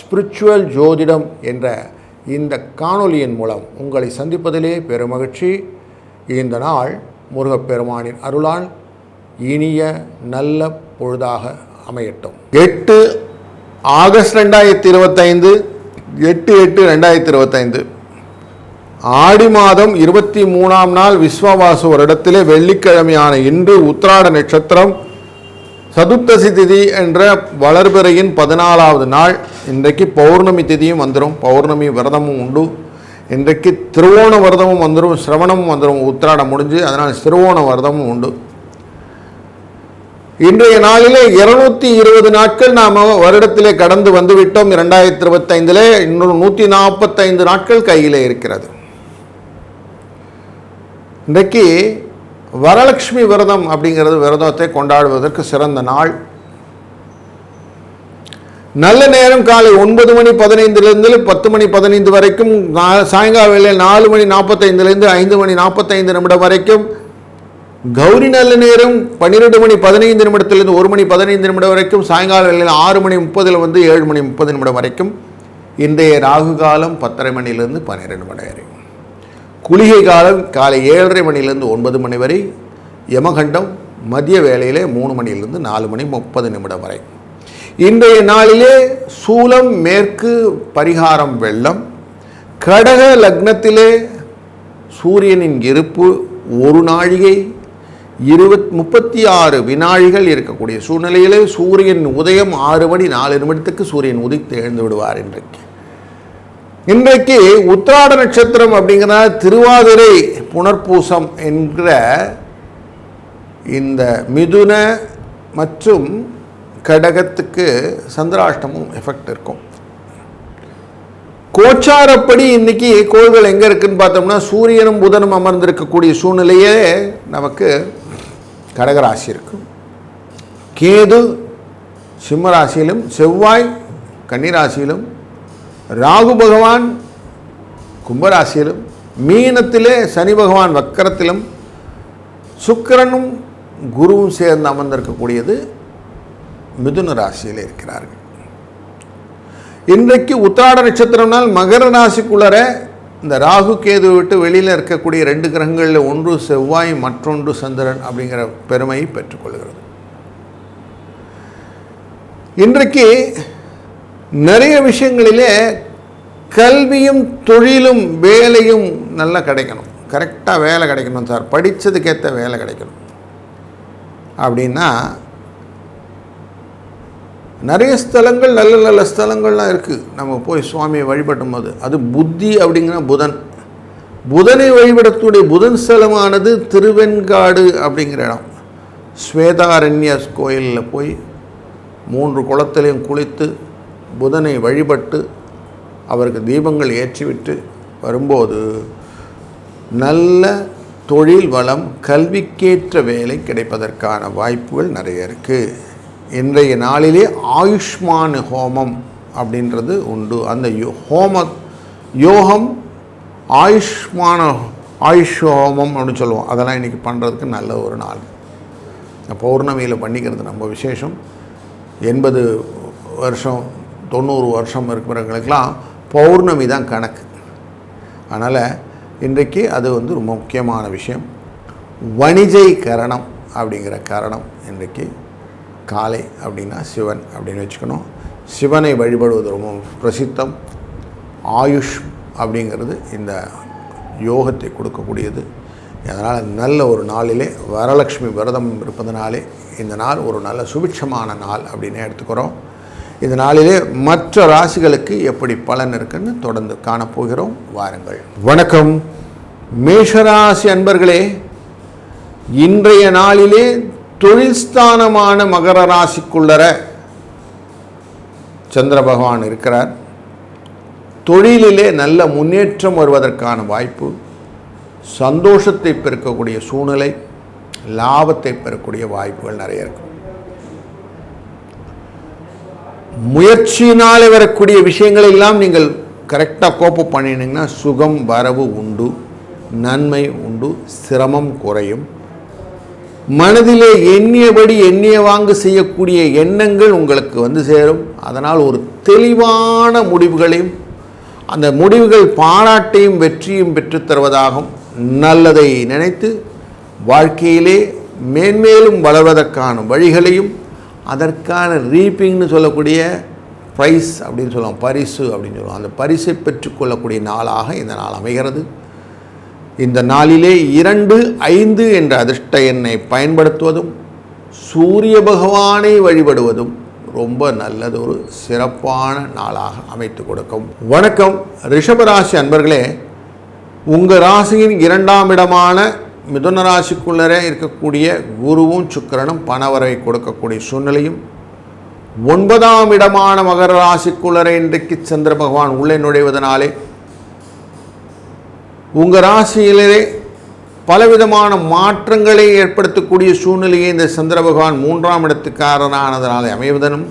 Spiritual ஜோதிடம் என்ற இந்த காணொலியின் மூலம் உங்களை சந்திப்பதிலே பெருமகிழ்ச்சி. இந்த நாள் முருகப்பெருமானின் அருளால் இனிய நல்ல பொழுதாக அமையட்டும். எட்டு ஆகஸ்ட் ரெண்டாயிரத்தி இருபத்தைந்து எட்டு எட்டு ரெண்டாயிரத்தி இருபத்தைந்து. ஆடி மாதம் இருபத்தி மூணாம் நாள் விஸ்வவாசு வருடத்திலே வெள்ளிக்கிழமையான இன்று உத்திராட நட்சத்திரம் சதுர்த்தசி திதி என்ற வளர்பிறையின் பதினாலாவது நாள். இன்றைக்கு பௌர்ணமி திதியும் வந்துடும் பௌர்ணமி விரதமும் உண்டு. இன்றைக்கு திருவோண விரதமும் வந்துடும் சிரவணமும் வந்துடும் உத்திராடம் முடிஞ்சு அதனால் திருவோண விரதமும் உண்டு. இன்றைய நாளிலே இருநூத்தி இருபது நாட்கள் நாம் வருடத்திலே கடந்து வந்துவிட்டோம். இரண்டாயிரத்தி இருபத்தைந்திலே இன்னொரு நூற்றி நாற்பத்தைந்து நாட்கள் கையிலே இருக்கிறது. இன்றைக்கு வரலட்சுமி விரதம் அப்படிங்கிறது விரதத்தை கொண்டாடுவதற்கு சிறந்த நாள். நல்ல நேரம் காலை ஒன்பது மணி பதினைந்துலேருந்து பத்து மணி பதினைந்து வரைக்கும் சாயங்கால வேளையில் நாலு மணி நாற்பத்தைந்துலேருந்து ஐந்து மணி நாற்பத்தைந்து நிமிடம் வரைக்கும். கௌரி நல்ல நேரம் பன்னிரெண்டு மணி பதினைந்து நிமிடத்திலிருந்து ஒரு மணி பதினைந்து நிமிடம் வரைக்கும் சாயங்கால வேலையில் ஆறு மணி முப்பதில் வந்து ஏழு மணி முப்பது நிமிடம் வரைக்கும். இன்றைய ராகு காலம் பத்தரை மணிலேருந்து பன்னிரெண்டு மணி வரைக்கும் குளிகை காலம் காலை ஏழரை மணிலேருந்து ஒன்பது மணி வரை யமகண்டம் மதிய வேளையிலே மூணு மணியிலிருந்து நாலு மணி முப்பது நிமிடம் வரை. இன்றைய நாளிலே சூலம் மேற்கு பரிகாரம் வெள்ளம் கடக லக்னத்திலே சூரியனின் இருப்பு ஒரு நாழிகை இருபத் முப்பத்தி ஆறு வினாழிகள் இருக்கக்கூடிய சூழ்நிலையிலே சூரியன் உதயம் ஆறு மணி நாலு நிமிடத்துக்கு சூரியன் உதித்து எழுந்து விடுவார் இன்றைக்கு. இன்றைக்கு உத்திராட நட்சத்திரம் அப்படிங்கிற திருவாதிரை புனர்பூசம் என்கிற இந்த மிதுன மற்றும் கடகத்துக்கு சந்திராஷ்டமும் எஃபெக்ட் இருக்கும். கோச்சாரப்படி இன்றைக்கி கோள்கள் எங்கே இருக்குதுன்னு பார்த்தோம்னா சூரியனும் புதனும் அமர்ந்திருக்கக்கூடிய சூழ்நிலையே நமக்கு கடகராசி இருக்கும் கேது சிம்ம ராசியிலும் செவ்வாய் கன்னிராசியிலும் ராகு பகவான் கும்பராசியிலும் மீனத்திலே சனி பகவான் வக்கரத்திலும் சுக்கிரனும் குருவும் சேர்ந்து அமர்ந்திருக்கக்கூடியது மிதுன ராசியில் இருக்கிறார்கள். இன்றைக்கு உத்தராட நட்சத்திரம்னால் மகர ராசிக்குள்ளர இந்த ராகு கேது விட்டு வெளியில் இருக்கக்கூடிய ரெண்டு கிரகங்களில் ஒன்று செவ்வாய் மற்றொன்று சந்திரன் அப்படிங்கிற பெருமையை பெற்றுக்கொள்கிறது. இன்றைக்கு நிறைய விஷயங்களிலே கல்வியும் தொழிலும் வேலையும் நல்லா கிடைக்கணும். கரெக்டாக வேலை கிடைக்கணும் சார். படித்ததுக்கேற்ற வேலை கிடைக்கணும். அப்படின்னா நிறைய ஸ்தலங்கள் நல்ல நல்ல ஸ்தலங்கள்லாம் இருக்குது நம்ம போய் சுவாமியை வழிபடும் போது. அது புத்தி அப்படிங்கிற புதன். புதனை வழிபடக்கூடிய புதன் ஸ்தலமானது திருவெண்காடு அப்படிங்கிற இடம். ஸ்வேதாரண்ய கோயிலில் போய் மூன்று குளத்திலையும் குளித்து புதனை வழிபட்டு அவருக்கு தீபங்கள் ஏற்றிவிட்டு வரும்போது நல்ல தொழில் வளம் கல்விக்கேற்ற வேலை கிடைப்பதற்கான வாய்ப்புகள் நிறைய இருக்குது இன்றைய நாளிலே ஆயுஷ்மான் ஹோமம் அப்படின்றது உண்டு. அந்த யோ ஹோம யோகம் ஆயுஷ்மான ஆயுஷ் ஹோமம் அப்படின்னு சொல்லுவோம். அதெல்லாம் இன்றைக்கி பண்ணுறதுக்கு நல்ல ஒரு நாள். பௌர்ணமியில் பண்ணிக்கிறது ரொம்ப விசேஷம். எண்பது வருஷம் தொண்ணூறு வருஷம் இருக்கிறவங்களுக்கெல்லாம் பௌர்ணமி தான் கணக்கு. அதனால் இன்றைக்கு அது வந்து ரொம்ப முக்கியமான விஷயம். வணிஜை கரணம் அப்படிங்கிற கரணம் இன்றைக்கு. காலை அப்படின்னா சிவன் அப்படின்னு வச்சுக்கணும். சிவனை வழிபடுவது ரொம்ப பிரசித்தம். ஆயுஷ் அப்படிங்கிறது இந்த யோகத்தை கொடுக்கக்கூடியது. அதனால் நல்ல ஒரு நாளிலே வரலட்சுமி விரதம் இருப்பதனாலே இந்த நாள் ஒரு நல்ல சுபிட்சமான நாள் அப்படின்னு எடுத்துக்கிறோம். இந்த நாளிலே மற்ற ராசிகளுக்கு எப்படி பலன் இருக்குன்னு தொடர்ந்து காணப்போகிறோம். வாருங்கள். வணக்கம். மேஷராசி அன்பர்களே இன்றைய நாளிலே தொழில் ஸ்தானமான மகர ராசிக்குள்ளர சந்திர பகவான் இருக்கிறார். தொழிலிலே நல்ல முன்னேற்றம் வருவதற்கான வாய்ப்பு சந்தோஷத்தை பெருக்கக்கூடிய சூழ்நிலை லாபத்தை பெறக்கூடிய வாய்ப்புகள் நிறைய இருக்கும் முயற்சியினால் வரக்கூடிய விஷயங்களை எல்லாம் நீங்கள் கரெக்டாக கோப்பு பண்ணினீங்கன்னா சுகம் வரவு உண்டு நன்மை உண்டு சிரமம் குறையும். மனதிலே எண்ணியபடி எண்ணிய வாங்கு செய்யக்கூடிய எண்ணங்கள் உங்களுக்கு வந்து சேரும். அதனால் ஒரு தெளிவான முடிவுகளையும் அந்த முடிவுகள் பாராட்டையும் வெற்றியும் பெற்றுத்தருவதாகும் நல்லதை நினைத்து வாழ்க்கையிலே மேன்மேலும் வளர்வதற்கான வழிகளையும் அதற்கான ரீப்பிங்னு சொல்லக்கூடிய ப்ரைஸ் அப்படின்னு சொல்லுவோம் பரிசு அப்படின்னு சொல்லுவோம் அந்த பரிசை பெற்றுக்கொள்ளக்கூடிய நாளாக இந்த நாள் அமைகிறது. இந்த நாளிலே இரண்டு ஐந்து என்ற அதிர்ஷ்ட எண்ணை பயன்படுத்துவதும் சூரிய பகவானை வழிபடுவதும் ரொம்ப நல்லது. ஒரு சிறப்பான நாளாக அமைத்து கொடுக்கும். வணக்கம். ரிஷபராசி அன்பர்களே உங்கள் ராசியின் இரண்டாம் இடமான மிதுன ராசிக்குள்ளரே இருக்கக்கூடிய குருவும் சுக்கரனும் பணவரவை கொடுக்கக்கூடிய சூழ்நிலையும் ஒன்பதாம் இடமான மகர ராசிக்குள்ளரே இன்றைக்கு சந்திர பகவான் உள்ளே நுழைவதனாலே உங்கள் ராசியிலே பலவிதமான மாற்றங்களை ஏற்படுத்தக்கூடிய சூழ்நிலையை இந்த சந்திர பகவான் மூன்றாம் இடத்துக்காரனானதனாலே அமைவதனும்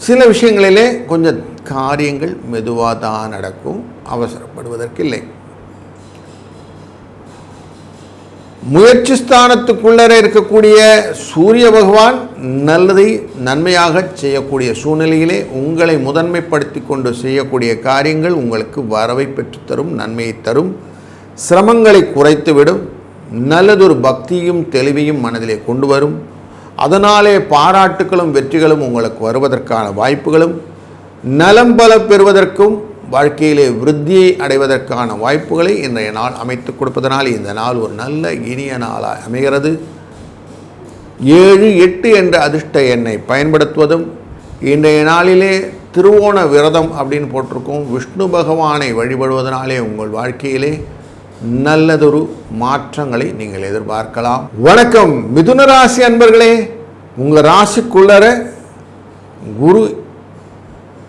சில விஷயங்களிலே கொஞ்சம் காரியங்கள் மெதுவாக தான் நடக்கும் அவசரப்படுவதற்கில்லை. முயற்சி ஸ்தானத்துக்குள்ளர இருக்கக்கூடிய சூரிய பகவான் நல்லதை நன்மையாக செய்யக்கூடிய சூழ்நிலையிலே உங்களை முதன்மைப்படுத்தி கொண்டு செய்யக்கூடிய காரியங்கள் உங்களுக்கு வரவை பெற்றுத்தரும் நன்மையை தரும். சிரமங்களை குறைத்துவிடும். நல்லதொரு பக்தியும் தெளிவையும் மனதிலே கொண்டு வரும். அதனாலே பாராட்டுகளும் வெற்றிகளும் உங்களுக்கு வருவதற்கான வாய்ப்புகளும் நலம் பல பெறுவதற்கும் வாழ்க்கையிலே விருத்தியை அடைவதற்கான வாய்ப்புகளை இன்றைய நாள் அமைத்து கொடுப்பதனால் இந்த நாள் ஒரு நல்ல இனிய நாளாக அமைகிறது. ஏழு எட்டு என்ற அதிர்ஷ்ட எண்ணை பயன்படுத்துவதும் இன்றைய நாளிலே திருவோண விரதம் அப்படின்னு போட்டிருக்கோம். விஷ்ணு பகவானை வழிபடுவதனாலே உங்கள் வாழ்க்கையிலே நல்லதொரு மாற்றங்களை நீங்கள் எதிர்பார்க்கலாம். வணக்கம். மிதுன ராசி அன்பர்களே உங்கள் ராசிக்குள்ளர குரு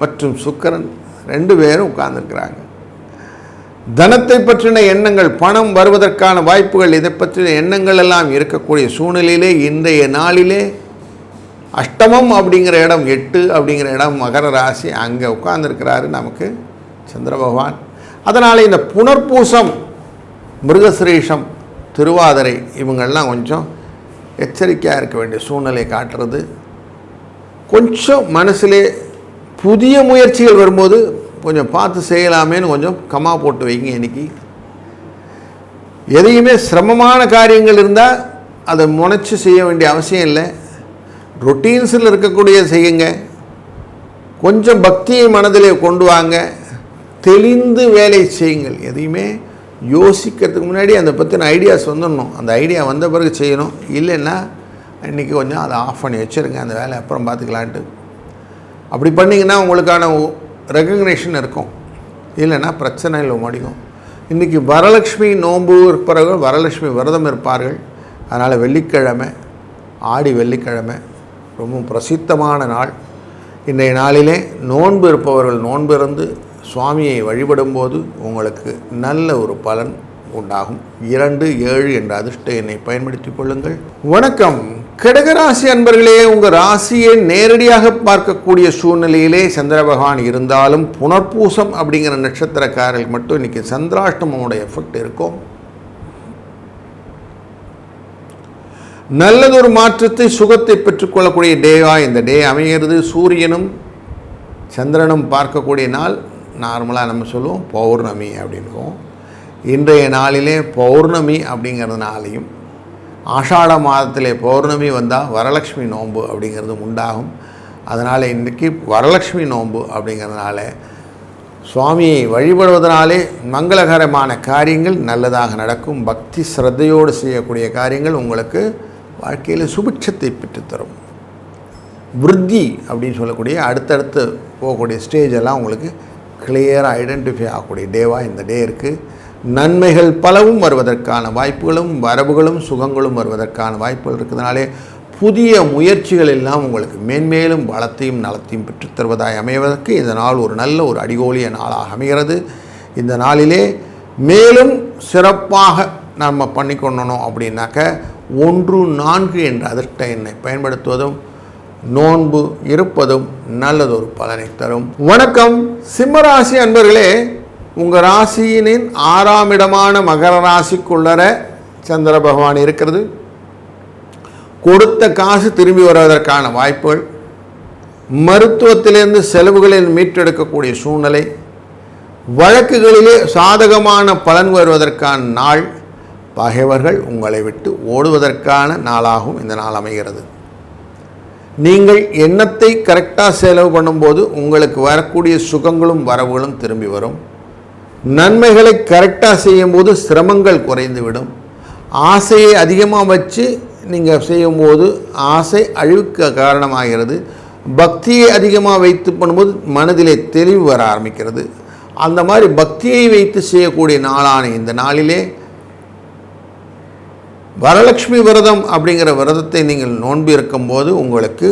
மற்றும் சுக்கரன் ரெண்டு பேரும் உட்கார்ந்துருக்கிறாங்க. தனத்தை பற்றின எண்ணங்கள் பணம் வருவதற்கான வாய்ப்புகள் இதை பற்றின எண்ணங்கள் எல்லாம் இருக்கக்கூடிய சூழ்நிலையிலே இன்றைய நாளிலே அஷ்டமம் அப்படிங்கிற இடம் எட்டு அப்படிங்கிற இடம் மகர ராசி அங்கே உட்கார்ந்துருக்கிறாரு நமக்கு சந்திர பகவான். அதனால் இந்த புனர்பூசம் மிருகசிரீஷம் திருவாதிரை இவங்கெல்லாம் கொஞ்சம் எச்சரிக்கையாக இருக்க வேண்டிய சூழ்நிலை காட்டுறது. கொஞ்சம் மனசிலே புதிய முயற்சிகள் வரும்போது கொஞ்சம் பார்த்து செய்யலாமேன்னு கொஞ்சம் கமா போட்டு வைங்க இன்னைக்கு. எதையுமே சிரமமான காரியங்கள் இருந்தால் அதை முனைச்சி செய்ய வேண்டிய அவசியம் இல்லை. ரொட்டீன்ஸில் இருக்கக்கூடிய செய்யுங்க. கொஞ்சம் பக்தியை மனதிலே கொண்டு வாங்க. தெளிந்து வேலை செய்யுங்கள். எதையுமே யோசிக்கிறதுக்கு முன்னாடி அதை பற்றின ஐடியாஸ் வந்துடணும். அந்த ஐடியா வந்த பிறகு செய்யணும். இல்லைன்னா இன்றைக்கி கொஞ்சம் அதை ஆஃப் பண்ணி வச்சுருங்க. அந்த வேலை அப்புறம் பார்த்துக்கலான்ட்டு. அப்படி பண்ணிங்கன்னா உங்களுக்கான ரெகக்னேஷன் இருக்கும். இல்லைன்னா பிரச்சனை இல்லை முடியும். இன்றைக்கி வரலட்சுமி நோன்பு இருப்பவர்கள் வரலட்சுமி விரதம் இருப்பார்கள். அதனால் வெள்ளிக்கிழமை ஆடி வெள்ளிக்கிழமை ரொம்ப பிரசித்தமான நாள். இன்றைய நாளிலே நோன்பு இருப்பவர்கள் நோன்பு இருந்து சுவாமியை வழிபடும்போது உங்களுக்கு நல்ல ஒரு பலன் உண்டாகும். இரண்டு ஏழு என்ற அதிர்ஷ்ட எண்ணை பயன்படுத்திக் கொள்ளுங்கள். வணக்கம். கடகராசி அன்பர்களே உங்கள் ராசியை நேரடியாக பார்க்கக்கூடிய சூழ்நிலையிலே சந்திர பகவான் இருந்தாலும் புனர்பூசம் அப்படிங்கிற நட்சத்திரக்காரர்கள் மட்டும் இன்னைக்கு சந்திராஷ்டமோட எஃபெக்ட் இருக்கும். நல்லதொரு மாற்றத்தை சுகத்தை பெற்றுக்கொள்ளக்கூடிய டேவா இந்த டே அமைகிறது சூரியனும் சந்திரனும் பார்க்கக்கூடிய நாள் நார்மலாக நம்ம சொல்லுவோம் பௌர்ணமி அப்படின்வோம் இன்றைய நாளிலே பௌர்ணமி அப்படிங்கிறதுனாலையும் ஆஷாட மாதத்திலே பௌர்ணமி வந்தால் வரலட்சுமி நோன்பு அப்படிங்கிறது உண்டாகும். அதனால் இன்றைக்கி வரலட்சுமி நோன்பு அப்படிங்கிறதுனால சுவாமியை வழிபடுவதனாலே மங்களகரமான காரியங்கள் நல்லதாக நடக்கும். பக்தி சிரத்தையோடு செய்யக்கூடிய காரியங்கள் உங்களுக்கு வாழ்க்கையில் சுபிட்சத்தை பெற்றுத்தரும். விருத்தி அப்படின்னு சொல்லக்கூடிய அடுத்தடுத்து போகக்கூடிய ஸ்டேஜ் எல்லாம் உங்களுக்கு கிளியராக ஐடென்டிஃபை ஆகக்கூடிய டேவாக இந்த டே இருக்குது நன்மைகள் பலவும் வருவதற்கான வாய்ப்புகளும் வரவுகளும் சுகங்களும் வருவதற்கான வாய்ப்புகள் இருக்கிறதுனாலே புதிய முயற்சிகள் எல்லாம் உங்களுக்கு மேன்மேலும் பலத்தையும் நலத்தையும் பெற்றுத்தருவதாய் அமைவதற்கு இந்த நாள் ஒரு நல்ல ஒரு அடிகோலிய நாளாக அமைகிறது. இந்த நாளிலே மேலும் சிறப்பாக நம்ம பண்ணிக்கொள்ளணும் அப்படின்னாக்க ஒன்று நான்கு என்ற அதிர்ஷ்ட எண்ணை பயன்படுத்துவதும் நோன்பு இருப்பதும் நல்லதொரு பலனை தரும். வணக்கம். சிம்மராசி அன்பர்களே உங்கள் ராசியினின் ஆறாம் இடமான மகர ராசிக்குள்ளர சந்திர பகவான் இருக்கிறது. கொடுத்த காசு திரும்பி வருவதற்கான வாய்ப்புகள் மருத்துவத்திலிருந்து செலவுகளில் மீட்டெடுக்கக்கூடிய சூழ்நிலை வழக்குகளிலே சாதகமான பலன் வருவதற்கான நாள் பகைவர்கள் உங்களை விட்டு ஓடுவதற்கான நாளாகவும் இந்த நாள் அமைகிறது. நீங்கள் எண்ணத்தை கரெக்டாக செலவு பண்ணும்போது உங்களுக்கு வரக்கூடிய சுகங்களும் வரவுகளும் திரும்பி வரும். நன்மைகளை கரெக்டாக செய்யும்போது சிரமங்கள் குறைந்துவிடும். ஆசையை அதிகமாக வச்சு நீங்கள் செய்யும்போது ஆசை அழிவுக்கு காரணமாகிறது. பக்தியை அதிகமாக வைத்து பண்ணும்போது மனதிலே தெளிவு வர ஆரம்பிக்கிறது. அந்த மாதிரி பக்தியை வைத்து செய்யக்கூடிய நாளான இந்த நாளிலே வரலட்சுமி விரதம் அப்படிங்கிற விரதத்தை நீங்கள் நோன்பு இருக்கும்போது உங்களுக்கு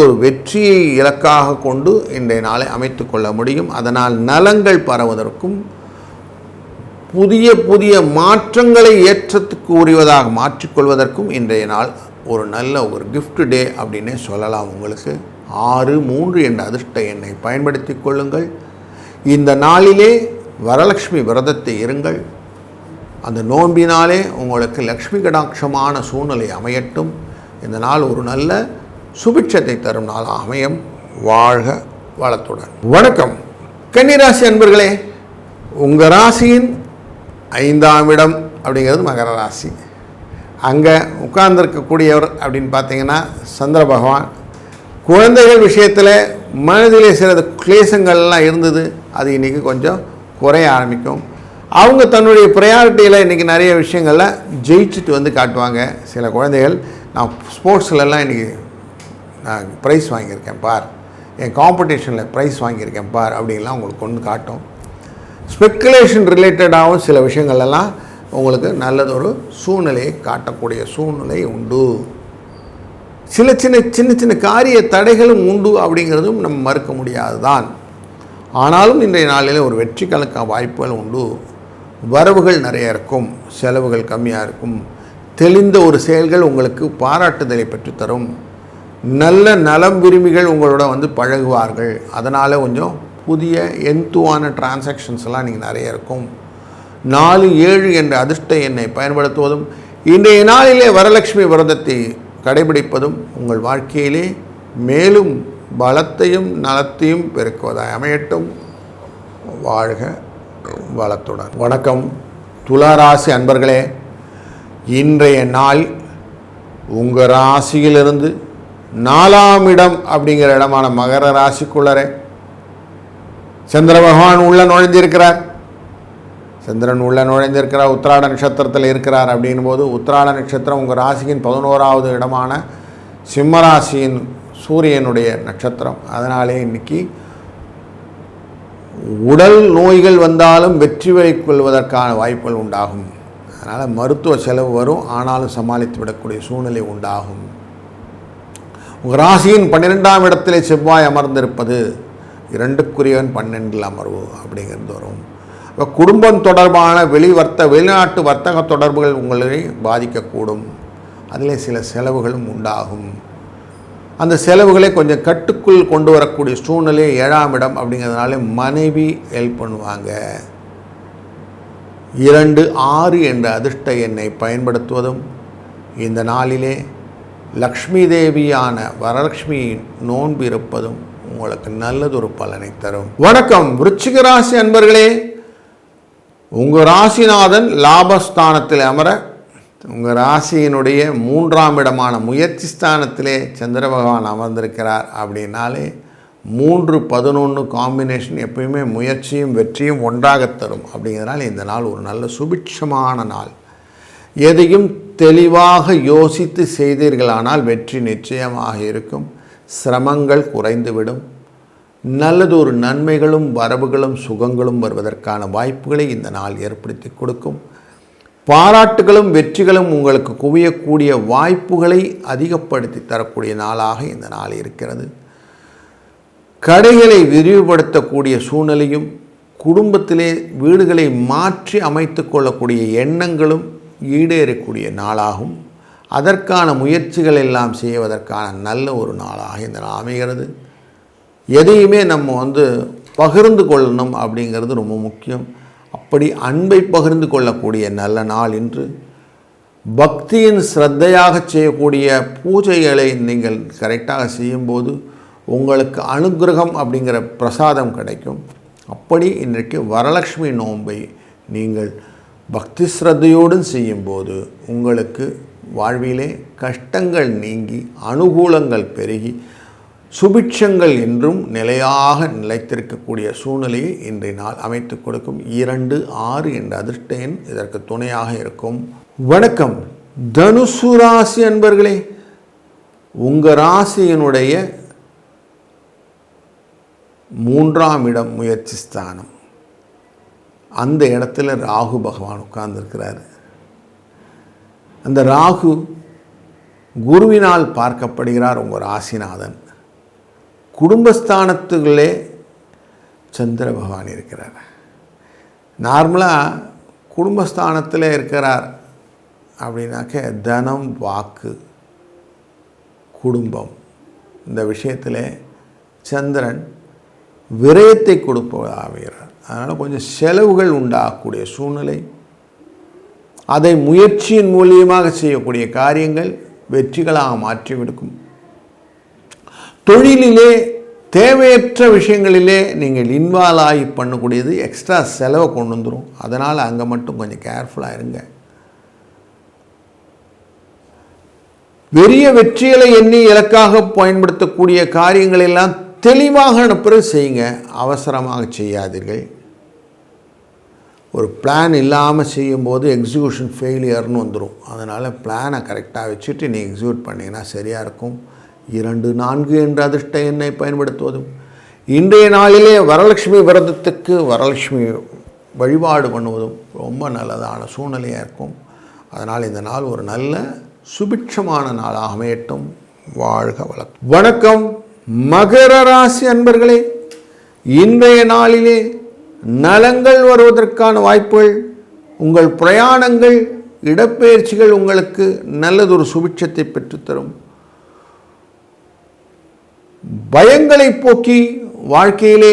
ஒரு வெற்றியை இலக்காக கொண்டு இன்றைய நாளை அமைத்து கொள்ள முடியும். அதனால் நலங்கள் பரவதற்கும் புதிய புதிய மாற்றங்களை ஏற்றத்துக்கு உரியவதாக மாற்றிக்கொள்வதற்கும் இன்றைய நாள் ஒரு நல்ல ஒரு கிஃப்ட் டே அப்படின்னே சொல்லலாம் உங்களுக்கு. ஆறு மூன்று என்ற அதிர்ஷ்ட எண்ணை பயன்படுத்தி கொள்ளுங்கள். இந்த நாளிலே வரலட்சுமி விரதத்தை இருங்கள். அந்த நோன்பினாலே உங்களுக்கு லக்ஷ்மி கடாட்சமான சூழ்நிலை அமையட்டும். இந்த நாள் ஒரு நல்ல சுபிட்சத்தை தரும் நாள் அமையும். வாழ்க வளத்துடன். வணக்கம். கன்னிராசி அன்பர்களே உங்கள் ராசியின் ஐந்தாம் இடம் அப்படிங்கிறது மகர ராசி. அங்கே உட்கார்ந்துருக்கக்கூடியவர் அப்படின்னு பார்த்தீங்கன்னா சந்திர பகவான். குழந்தைகள் விஷயத்தில் மனதிலே சில கிளேசங்கள்லாம் இருந்தது. அது இன்றைக்கி கொஞ்சம் குறைய ஆரம்பிக்கும். அவங்க தன்னுடைய ப்ரையாரிட்டியில் இன்றைக்கி நிறைய விஷயங்களில் ஜெயிச்சுட்டு வந்து காட்டுவாங்க. சில குழந்தைகள் நான் ஸ்போர்ட்ஸ்லலாம் இன்றைக்கி நான் ப்ரைஸ் வாங்கியிருக்கேன் பார். என் காம்படிஷனில் ப்ரைஸ் வாங்கியிருக்கேன் பார் அப்படின்லாம் உங்களுக்கு கொண்டு காட்டும். ஸ்பெக்குலேஷன் ரிலேட்டடாகவும் சில விஷயங்கள்லாம் உங்களுக்கு நல்லதொரு சூழ்நிலையை காட்டக்கூடிய சூழ்நிலை உண்டு. சில சின்ன சின்ன சின்ன காரிய தடைகளும் உண்டு அப்படிங்கிறதும் நம்ம மறுக்க முடியாது தான் ஆனாலும் இன்றைய நாளில் ஒரு வெற்றிக்கணக்கான வாய்ப்புகள் உண்டு. வரவுகள் நிறைய இருக்கும் செலவுகள் கம்மியாக இருக்கும். தெளிந்த ஒரு செயல்கள் உங்களுக்கு பாராட்டுதலை பெற்றுத்தரும் நல்ல நலம் விரும்பிகள் உங்களோட வந்து பழகுவார்கள். அதனால் கொஞ்சம் புதிய எந்துவான டிரான்சாக்ஷன்ஸ்லாம் நீங்கள் நிறைய இருக்கும். நாலு ஏழு என்ற அதிர்ஷ்ட எண்ணை பயன்படுத்துவதும் இன்றைய நாளிலே வரலட்சுமி விரதத்தை கடைபிடிப்பதும் உங்கள் வாழ்க்கையிலே மேலும் பலத்தையும் நலத்தையும் பெருக்குவதாய் அமையட்டும். வாழ்க வளத்துடன். வணக்கம். துளாராசி அன்பர்களே இன்றைய நாள் உங்கள் ராசியிலிருந்து நாலாம் இடம் அப்படிங்கிற இடமான மகர ராசிக்குள்ளரே. சந்திர பகவான் உள்ள நுழைந்திருக்கிறார். சந்திரன் உள்ள நுழைந்திருக்கிறார் உத்திராட நட்சத்திரத்தில் இருக்கிறார் அப்படின் போது உத்திராட நட்சத்திரம் உங்கள் ராசியின் பதினோராவது இடமான சிம்மராசியின் சூரியனுடைய நட்சத்திரம். அதனாலே இன்னைக்கு உடல் நோய்கள் வந்தாலும் வெற்றி கொள்வதற்கான வாய்ப்புகள் உண்டாகும். அதனால் மருத்துவ செலவு வரும். ஆனாலும் சமாளித்து விடக்கூடிய சூழ்நிலை உண்டாகும். உங்கள் ராசியின் பன்னிரெண்டாம் இடத்திலே செவ்வாய் அமர்ந்திருப்பது இரண்டுக்குரியவன் பன்னெண்டில் அமர்வு அப்படிங்கிறது வரும். இப்போ குடும்பம் தொடர்பான வெளிவர்த்த வெளிநாட்டு வர்த்தக தொடர்புகள் உங்களை பாதிக்கக்கூடும். அதில் சில செலவுகளும் உண்டாகும். அந்த செலவுகளை கொஞ்சம் கட்டுக்குள் கொண்டு வரக்கூடிய சூழ்நிலை ஏழாம் இடம் அப்படிங்கிறதுனால மனைவி ஹெல்ப் பண்ணுவாங்க. இரண்டு ஆறு என்ற அதிர்ஷ்ட எண்ணை பயன்படுத்துவதும் இந்த நாளிலே லக்ஷ்மி தேவியான வரலட்சுமி நோன்பு இருப்பதும் உங்களுக்கு நல்லதொரு பலனை தரும். வணக்கம். விருச்சிக ராசி அன்பர்களே உங்கள் ராசிநாதன் லாபஸ்தானத்தில் அமர உங்கள் ராசியினுடைய மூன்றாம் இடமான முயற்சி ஸ்தானத்திலே சந்திர பகவான் அமர்ந்திருக்கிறார் அப்படின்னாலே மூன்று பதினொன்று காம்பினேஷன் எப்பயுமே முயற்சியும் வெற்றியும் ஒன்றாக தரும். அப்படிங்கிறனால இந்த நாள் ஒரு நல்ல சுபிட்சமான நாள். எதையும் தெளிவாக யோசித்து செய்தீர்களானால் வெற்றி நிச்சயமாக இருக்கும். சிரமங்கள் குறைந்துவிடும். நல்லது ஒரு நன்மைகளும் வரவுகளும் சுகங்களும் வருவதற்கான வாய்ப்புகளை இந்த நாள் ஏற்படுத்தி கொடுக்கும். பாராட்டுகளும் வெற்றிகளும் உங்களுக்கு குவியக்கூடிய வாய்ப்புகளை அதிகப்படுத்தி தரக்கூடிய நாளாக இந்த நாள் இருக்கிறது. கடைகளை விரிவுபடுத்தக்கூடிய சூழ்நிலையும் குடும்பத்திலே வீடுகளை மாற்றி அமைத்து கொள்ளக்கூடிய எண்ணங்களும் ஈடேறக்கூடிய நாளாகும். அதற்கான முயற்சிகள் எல்லாம் செய்வதற்கான நல்ல ஒரு நாளாக இந்த நாள் அமைகிறது. எதையுமே நம்ம வந்து பகிர்ந்து கொள்ளணும் அப்படிங்கிறது ரொம்ப முக்கியம். அப்படி அன்பை பகிர்ந்து கொள்ளக்கூடிய நல்ல நாள் இன்று. பக்தியின் ஸ்ரத்தையாக செய்யக்கூடிய பூஜைகளை நீங்கள் கரெக்டாக செய்யும்போது உங்களுக்கு அனுகிரகம் அப்படிங்கிற பிரசாதம் கிடைக்கும். அப்படி இன்றைக்கு வரலட்சுமி நோன்பை நீங்கள் பக்தி ஸ்ரத்தையோடு செய்யும்போது உங்களுக்கு வாழ்விலே கஷ்டங்கள் நீங்கி அனுகூலங்கள் பெருகி சுபிட்சங்கள் என்றும் நிலையாக நிலைத்திருக்கக்கூடிய சூழ்நிலையை இன்றைய நாள் அமைத்து கொடுக்கும். இரண்டு ஆறு என்ற அதிர்ஷ்ட எண் இதற்கு துணையாக இருக்கும். வணக்கம். தனுசு ராசி அன்பர்களே உங்கள் ராசியினுடைய மூன்றாம் இடம் முயற்சி ஸ்தானம். அந்த இடத்துல ராகு பகவான் உட்கார்ந்துருக்கிறார். அந்த ராகு குருவினால் பார்க்கப்படுகிறார் உங்கள் ராசிநாதன். குடும்பஸ்தானத்துக்குள்ளே சந்திர பகவான் இருக்கிறார். நார்மலாக குடும்பஸ்தானத்தில் இருக்கிறார் அப்படின்னாக்க தனம் வாக்கு குடும்பம். இந்த விஷயத்தில் சந்திரன் விரயத்தை கொடுப்பதாகிறார். அதனால் கொஞ்சம் செலவுகள் உண்டாகக்கூடிய சூழ்நிலை அதை முயற்சியின் மூலியமாக செய்யக்கூடிய காரியங்கள் வெற்றிகளாக மாற்றிவிடுக்கும். தொழிலிலே தேவையற்ற விஷயங்களிலே நீங்கள் இன்வால்வ் ஆகி பண்ணக்கூடியது எக்ஸ்ட்ரா செலவை கொண்டு வந்துடும் அதனால் அங்கே மட்டும் கொஞ்சம் கேர்ஃபுல்லாக இருங்க. பெரிய வெற்றிகளை எண்ணி இலக்காக பயன்படுத்தக்கூடிய காரியங்களெல்லாம் தெளிவாக பிறகு செய்யுங்க. அவசரமாக செய்யாதீர்கள். ஒரு பிளான் இல்லாமல் செய்யும்போது எக்ஸிக்யூஷன் ஃபெயிலியர்னு வந்துடும் அதனால் பிளானை கரெக்டாக வச்சுட்டு நீ எக்ஸிக்யூட் பண்ணிங்கன்னா சரியாக இருக்கும். இரண்டு நான்கு என்ற அதிர்ஷ்ட எண்ணை பயன்படுத்துவதும் இன்றைய நாளிலே வரலட்சுமி விரதத்துக்கு வரலட்சுமி வழிபாடு பண்ணுவதும் ரொம்ப நல்லதான சூழ்நிலையாக இருக்கும். அதனால் இந்த நாள் ஒரு நல்ல சுபிட்சமான நாளாக அமையட்டும். வாழ்க வளம். வணக்கம். மகர ராசி அன்பர்களே இன்றைய நாளிலே நலங்கள் வருவதற்கான வாய்ப்புகள் உங்கள் பிரயாணங்கள் இடப்பெயர்ச்சிகள் உங்களுக்கு நல்லதொரு சுபிட்சத்தை பெற்றுத்தரும். பயங்களை போக்கி வாழ்க்கையிலே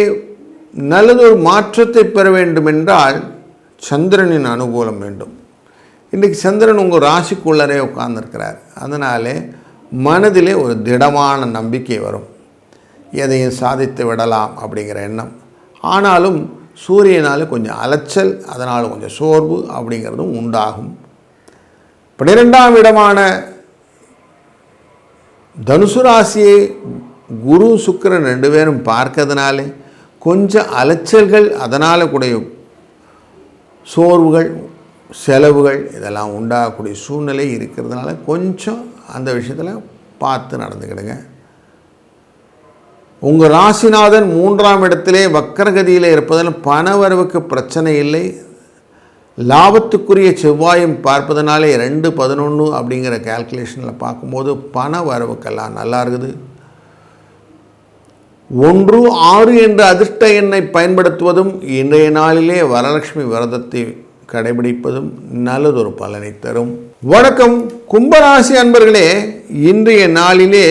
நல்லதொரு மாற்றத்தை பெற வேண்டும் என்றால் சந்திரனின் அனுகூலம் வேண்டும். இன்றைக்கு சந்திரன் உங்கள் ராசிக்குள்ளரே உட்கார்ந்துருக்கிறார். அதனாலே மனதிலே ஒரு திடமான நம்பிக்கை வரும். எதையும் சாதித்து விடலாம் அப்படிங்கிற எண்ணம். ஆனாலும் சூரியனால் கொஞ்சம் அலைச்சல் அதனால் கொஞ்சம் சோர்வு அப்படிங்கிறதும் உண்டாகும். பன்னிரெண்டாம் இடமான தனுசு ராசியை குரு சுக்கிரன் ரெண்டு பேரும் பார்க்கறதுனாலே கொஞ்சம் அலைச்சல்கள் அதனால் கூடிய சோர்வுகள் செலவுகள் இதெல்லாம் உண்டாகக்கூடிய சூழ்நிலை இருக்கிறதுனால கொஞ்சம் அந்த விஷயத்தில் பார்த்து நடந்துக்கிடுங்க. உங்கள் ராசிநாதன் மூன்றாம் இடத்திலே வக்கரகதியில் இருப்பதால் பணவரவுக்கு பிரச்சனை இல்லை. லாபத்துக்குரிய செவ்வாயும் பார்ப்பதனாலே ரெண்டு பதினொன்று அப்படிங்கிற கால்குலேஷனில் பார்க்கும்போது பண வரவுக்கெல்லாம் நல்லா இருக்குது. ஒன்று ஆறு என்ற அதிர்ஷ்ட எண்ணை பயன்படுத்துவதும் இன்றைய நாளிலே வரலட்சுமி விரதத்தை கடைபிடிப்பதும் நல்லதொரு பலனை தரும். வணக்கம். கும்பராசி அன்பர்களே இன்றைய நாளிலே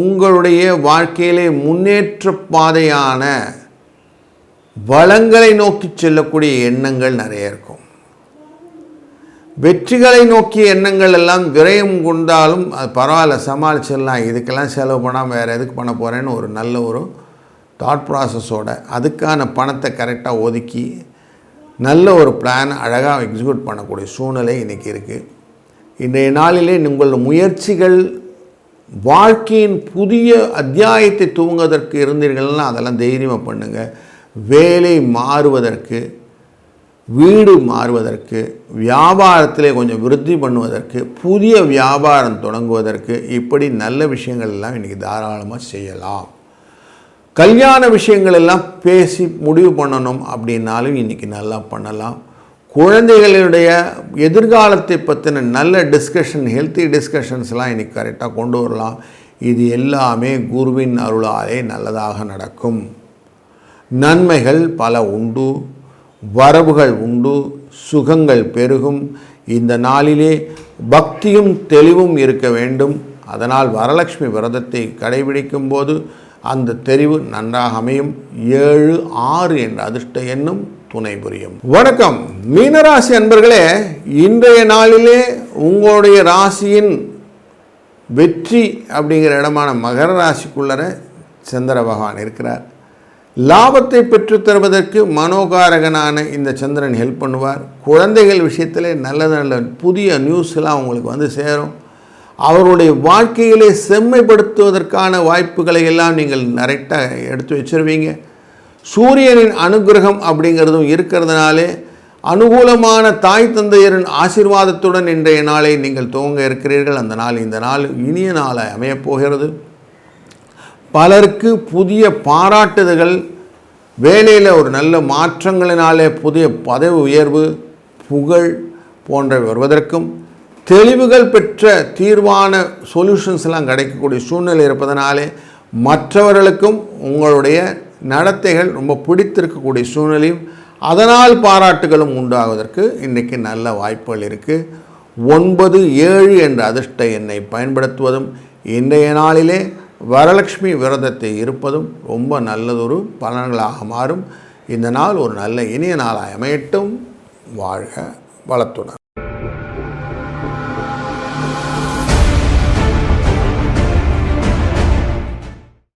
உங்களுடைய வாழ்க்கையிலே முன்னேற்ற பாதையான வளங்களை நோக்கி செல்லக்கூடிய எண்ணங்கள் நிறைய இருக்கும். வெற்றிகளை நோக்கிய எண்ணங்கள் எல்லாம் விரயம் கொண்டாலும் அது பரவாயில்ல சமாளிச்சிடலாம். இதுக்கெல்லாம் செலவு பண்ணால் வேறு எதுக்கு பண்ண போகிறேன்னு ஒரு நல்ல ஒரு தாட் ப்ராசஸோட அதுக்கான பணத்தை கரெக்டாக ஒதுக்கி நல்ல ஒரு பிளான் அழகாக எக்ஸிக்யூட் பண்ணக்கூடிய சூழ்நிலை இன்றைக்கி இருக்குது இன்றைய நாளிலே உங்கள் முயற்சிகள் வாழ்க்கையின் புதிய அத்தியாயத்தை தூங்குவதற்கு இருந்தீர்கள்னா அதெல்லாம் தைரியமாக பண்ணுங்கள் வேலை மாறுவதற்கு வீடு மாறுவதற்கு வியாபாரத்திலே கொஞ்சம் விருத்தி பண்ணுவதற்கு புதிய வியாபாரம் தொடங்குவதற்கு இப்படி நல்ல விஷயங்கள் எல்லாம் இன்றைக்கி தாராளமாக செய்யலாம். கல்யாண விஷயங்கள் எல்லாம் பேசி முடிவு பண்ணணும் அப்படின்னாலும் இன்றைக்கி நல்லா பண்ணலாம். குழந்தைகளுடைய எதிர்காலத்தை பற்றின நல்ல டிஸ்கஷன் ஹெல்த்தி டிஸ்கஷன்ஸ்லாம் இன்றைக்கி கரெக்டாக கொண்டு வரலாம். இது எல்லாமே குருவின் அருளாலே நல்லதாக நடக்கும். நன்மைகள் பல உண்டு. வரவுகள் உண்டு. சுகங்கள் பெருகும். இந்த நாளிலே பக்தியும் தெளிவும் இருக்க வேண்டும். அதனால் வரலட்சுமி விரதத்தை கடைபிடிக்கும் போது அந்த தெரிவு நன்றாக அமையும். ஏழு ஆறு என்ற அதிர்ஷ்ட எண்ணும் துணை புரியும். வணக்கம். மீனராசி அன்பர்களே இன்றைய நாளிலே உங்களுடைய ராசியின் வெற்றி அப்படிங்கிற இடமான மகர ராசிக்குள்ளர சந்திர பகவான் இருக்கிறார். லாபத்தை பெற்றுத் தருவதற்கு மனோகாரகனான இந்த சந்திரன் ஹெல்ப் பண்ணுவார். குழந்தைகள் விஷயத்தில் நல்ல நல்ல புதிய நியூஸ்லாம் உங்களுக்கு வந்து சேரும். அவருடைய வாழ்க்கையிலே செம்மைப்படுத்துவதற்கான வாய்ப்புகளை எல்லாம் நீங்கள் கரெக்டாக எடுத்து வச்சுருவீங்க. சூரியனின் அனுகிரகம் அப்படிங்கிறதும் இருக்கிறதுனாலே அனுகூலமான தாய் தந்தையரின் ஆசீர்வாதத்துடன் இன்றைய நாளை நீங்கள் துவங்க இருக்கிறீர்கள். அந்த நாள் இந்த நாள் இனிய நாளை அமையப் போகிறது. பலருக்கு புதிய பாராட்டுதல்கள் வேலையில் ஒரு நல்ல மாற்றங்களினாலே புதிய பதவி உயர்வு புகழ் போன்றவை வருவதற்கும் தெளிவுகள் பெற்ற தீர்வான சொல்யூஷன்ஸ்லாம் கிடைக்கக்கூடிய சூழ்நிலை இருப்பதனாலே மற்றவர்களுக்கும் உங்களுடைய நடத்தைகள் ரொம்ப பிடித்திருக்கக்கூடிய சூழ்நிலையும் அதனால் பாராட்டுகளும் உண்டாவதற்கு இன்றைக்கி நல்ல வாய்ப்புகள் இருக்குது ஒன்பது ஏழு என்ற அதிர்ஷ்ட எண்ணை பயன்படுத்துவதும் இன்றைய நாளிலே வரலட்சுமி விரதத்தை இருப்பதும் ரொம்ப நல்லதொரு பலன்களாக மாறும். இந்த நாள் ஒரு நல்ல இனிய நாளாக அமையட்டும். வாழ்க வளத்துடன்.